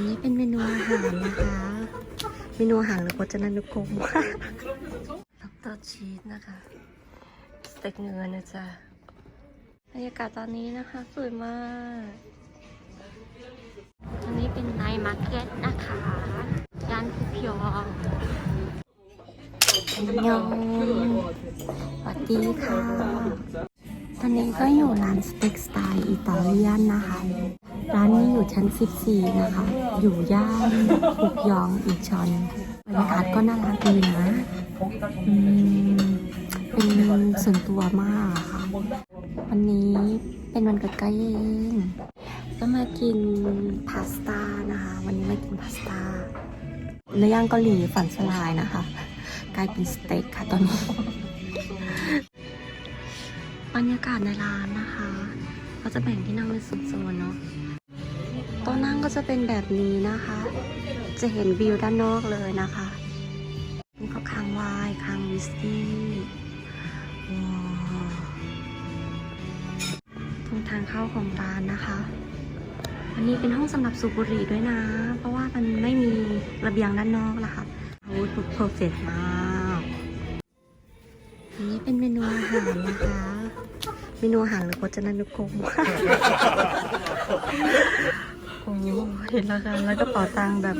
นนี้เป็นเมนูอาหารนะคะ เมนูอาหารหรือพจนานุกรมดอกเตอรชีสนะคะสเต็กเนื้อนะจ๊ะบรรยากาศตอนนี้นะคะสวยมากตอนนี้เป็นไนท์มาร์เก็ตนะคะย่านพุพยองอัยองสวัสดีค่ะ ตอนนี้ก็อยู่ร้านสเต็กสไตล์อิตาเลียนนะคะ ร้านนี้อยู่ชั้น 14 นะคะ อยู่ย่านพุกยองอีชอนบรรยากาศก็น่ารักดีนะอืมเป็นส่วนตัวมากค่ะวันนี้เป็นวันเกิดใกล้เองก็มากินพาสต้านะคะ วันนี้มากินพาสต้าเนื้อย่างเกาหลีฝันสลายนะคะ กลายเป็นสเต็กค่ะตอนนี้ บรรยากาศในร้านนะคะ ก็จะแบ่งที่นั่งเป็นโซนๆเนาะ ต๊ะนั่งก็จะเป็นแบบนี้นะคะ จะเห็นวิวด้านนอกเลยนะคะนี่ก็คางไวน์คางวิสกี้ว้าวตรงทางเข้าของร้านนะคะ อันนี้เป็นห้องสำหรับสูบบุหรี่ด้วยนะ เพราะว่ามันไม่มีระเบียงด้านนอกนะคะโอ้ยเพอร์เฟกมากอันนี้เป็นเมนูอาหารนะคะเมนูอาหารหรือพจนานุกรม โอ้เห็นแล้วค่ะแล้วก็เป๋าตังแบบ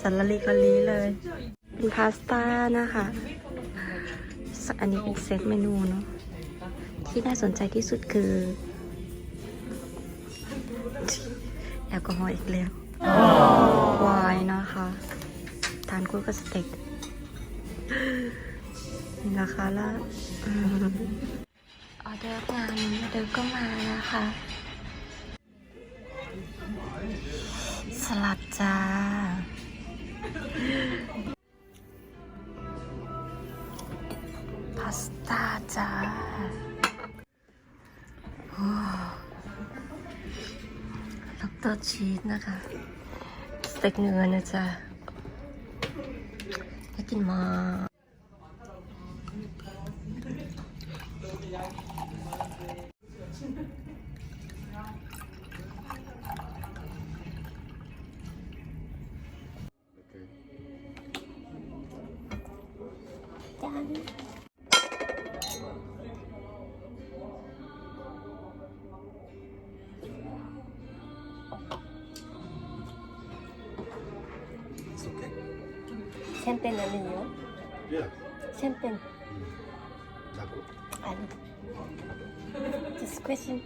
สันละลิกละลีเลย เป็นพาสต้านะคะอันนี้เป็นเซตเมนูเนาะที่น่าสนใจที่สุดคือ แอลกอฮอล์อีกแล้วไวน์นะคะ ทานคู่กับสเต็กนะคะแล้วอออเดอร์งานออเดอร์ก็มานะคะ สลัดจ้าพาสต้าจ้าโอ้ดอกเตอร จ๊ะน่ากินมาก It's okay. แชมเปญอันนี้เนาะ Yeah. แชมเปญ Taco. อัน just question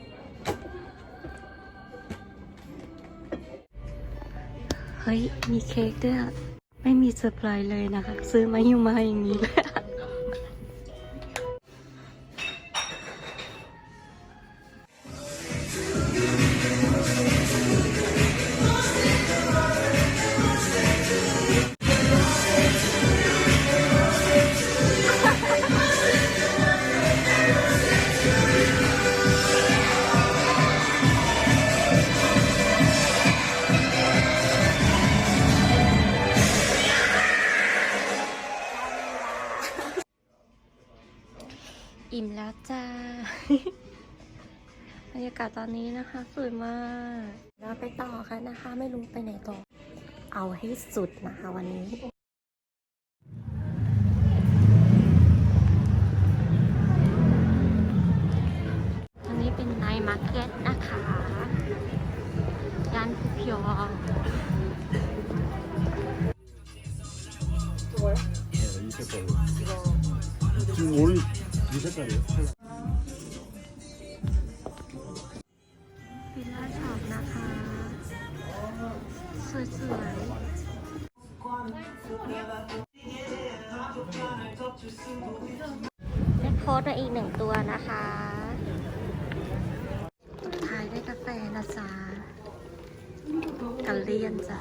เฮ้ย มีเค้กด้วยอะไม่มีเซอร์ไพรส์เลยนะคะ ซื้อมาอยู่มาอย่างนี้เลย อิ่มแล้วจ้า บรรยากาศตอนนี้นะคะ สวยมากเราไปต่อกันนะคะ ไม่รู้ไปไหนต่อ เอาให้สุดนะคะวันนี้อันนี้เป็นไนท์มาร์เก็ตนะคะย่านพุพยอง ได้เปิดอลาช็อปนะคะ สวยๆได้โพสต์มาอีกหนึ่งตัวนะคะถ่ายได้กาแฟนะจ๊ะกันเลียนจ้ะ